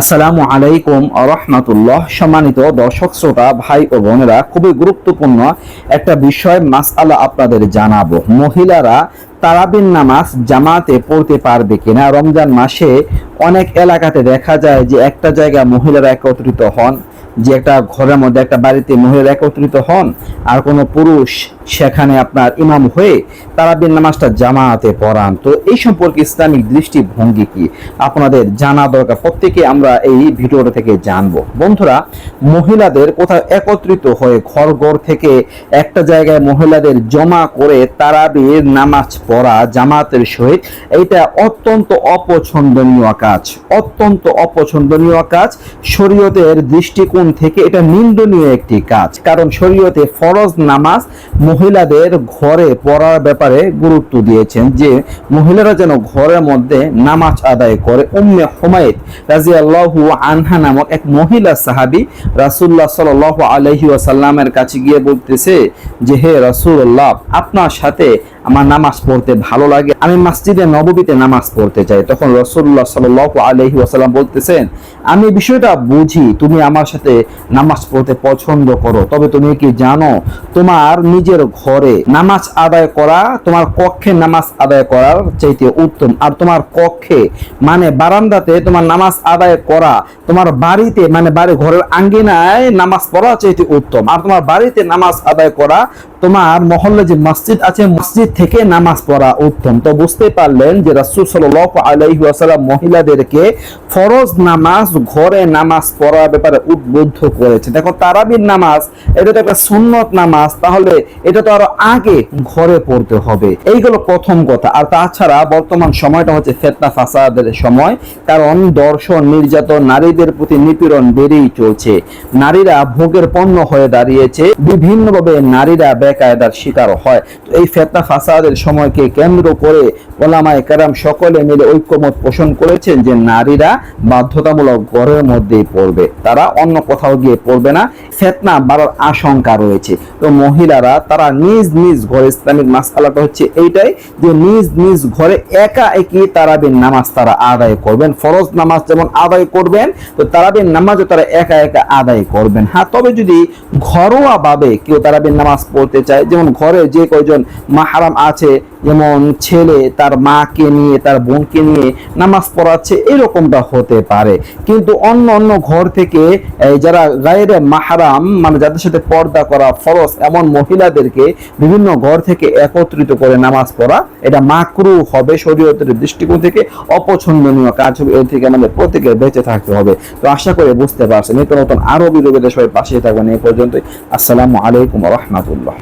আসসালামু আলাইকুম রহমতুল্লাহ সম্মানিত দর্শক, শ্রোতা, ভাই ও বোনেরা, খুবই গুরুত্বপূর্ণ একটা বিষয় মাসআলা আপনাদের জানাব। মহিলারা তারাবিন নামাজ জামাতে পড়তে পারবে কিনা? রমজান মাসে অনেক এলাকাতে দেখা যায় যে একটা জায়গায় মহিলারা একত্রিত হন, যে একটা ঘরের মধ্যে একটা বাড়িতে মহিলারা একত্রিত হন, আর কোনো পুরুষ সেখানে আপনার ইমাম হয়ে তারাবিন নামাজটা জামাতে পড়ান। তো এই সম্পর্কে ইসলামিক দৃষ্টিভঙ্গি কি? আপনাদের জানা দরকার। প্রত্যেকে আমরা এই ভিডিওটা থেকে জানব। বন্ধুরা, মহিলাদের কোথাও একত্রিত হয়ে ঘর ঘর থেকে একটা জায়গায় মহিলাদের জমা করে তারাবির নামাজ পড়া জামাতের সহিত, এইটা অত্যন্ত অপছন্দনীয় কাজ। অত্যন্ত অপছন্দনীয় কাজ। শরীয়তের দৃষ্টিকোণ থেকে এটা নিন্দনীয় একটি কাজ। কারণ শরীয়তে ফরজ নামাজ মহিলাদের ঘরে পড়ার ব্যাপারে গুরুত্ব দিয়েছেন যে, মহিলারা যেন ঘরের মধ্যে নামাজ আদায় করে। উম্মে হুমায়দ আল্লাহ আনহা নামক এক মহিলা সাহাবি রাসুল্লাহ সাল আলহি আসাল্লামের কাছে গিয়ে বলতেছে যে, হে রাসুল্লাহ আপনার সাথে আমার নামাজ পড়তে ভালো লাগে। আমি মসজিদে, নববীতে নামাজ পড়তে চাই তখন রসুল্লাহ সাল্লাল্লাহু আলাইহি ওয়াসাল্লাম বলতেছেন, আমি বিষয়টা বুঝি, তুমি আমার সাথে নামাজ পড়তে পছন্দ করো। তবে তুমি কি জানো, তোমার নিজের ঘরে নামাজ আদায় করা, তোমার কক্ষে নামাজ আদায় করার চাইতে উত্তম। আর তোমার কক্ষে মানে বারান্দাতে তোমার নামাজ আদায় করা, তোমার বাড়িতে মানে বাড়ি ঘরের আঙ্গিনায় নামাজ পড়া চাইতে উত্তম। আর তোমার বাড়িতে নামাজ আদায় করা, তোমার মহল্লে যে মসজিদ আছে, মসজিদ থেকে নামাজ পড়া উত্তম। তো বুঝতে পারলেন যে রাসূল সাল্লাল্লাহু আলাইহি মহিলাদেরকে ফরজ নামাজ, ঘরে নামাজ পড়ার ব্যাপারে উদ্বুদ্ধ করেছে। দেখো, তারাবির নামাজ, এটা তো একটা সুন্নত নামাজ, তাহলে এটা তো আরও আগে ঘরে পড়তে হবে। এইগুলো প্রথম কথা। আর তাছাড়া বর্তমান সময়টা হচ্ছে ফেতনা ফাসাদের সময়, কারণ দর্শন, নির্যাতন, নারীদের প্রতি নিপীড়ন বেড়েই চলছে। নারীরা ভোগের পণ্য হয়ে দাঁড়িয়েছে। বিভিন্নভাবে নারীরা বেকায়দার শিকার হয়। তো এই ফেতনা ফাসাদের সময়কে কেন্দ্র করে ওলামায় কারাম সকলে মিলে ঐক্যমত পোষণ করেছেন যে নারীরা বাধ্যতামূলক ঘরের মধ্যেই পড়বে। তারা অন্য কোথাও গিয়ে পড়বে না। ফেতনা বাড়ার আশঙ্কা রয়েছে। তো মহিলারা তারা নিজ নিজ ঘরে ইসলামিক মাসালাটা হচ্ছে এইটাই যে নিজ নিজ ঘরে একা একই তারাবির নামাজ তারা আদায় করবেন। ফরজ নামাজ যেমন আদায় করবেন, তো তারাবির নামাজও তারা একা একা আদায় করবেন। হ্যাঁ তবে যদি ঘরোয়া ভাবে কেউ তারাবির নামাজ পড়তে চায়, যেমন ঘরে যে কয়জন মাহারাম আছে, যেমন ছেলে তার মাকে নিয়ে, তার বোনকে নিয়ে নামাজ পড়াচ্ছে, এরকমটা হতে পারে। কিন্তু অন্য অন্য ঘর থেকে যারা গায়ের মাহারাম মানে যাদের সাথে পর্দা করা ফরজ, এমন মহিলাদেরকে বিভিন্ন ঘর থেকে একত্রিত করে নামাজ পড়া, এটা মাকরু হবে শরীয়তের দৃষ্টিকোণ থেকে অপছন্দনীয় কাজ হবে, এর থেকে আমাদের প্রত্যেকের বেঁচে থাকতে হবে। তো আশা করে বুঝতে পারছেন, নিত্য নতুন আরও বিরোধীদের সবাই পাশে থাকবেন এই পর্যন্তই। আসসালামু আলাইকুম রহমতুল্লাহ।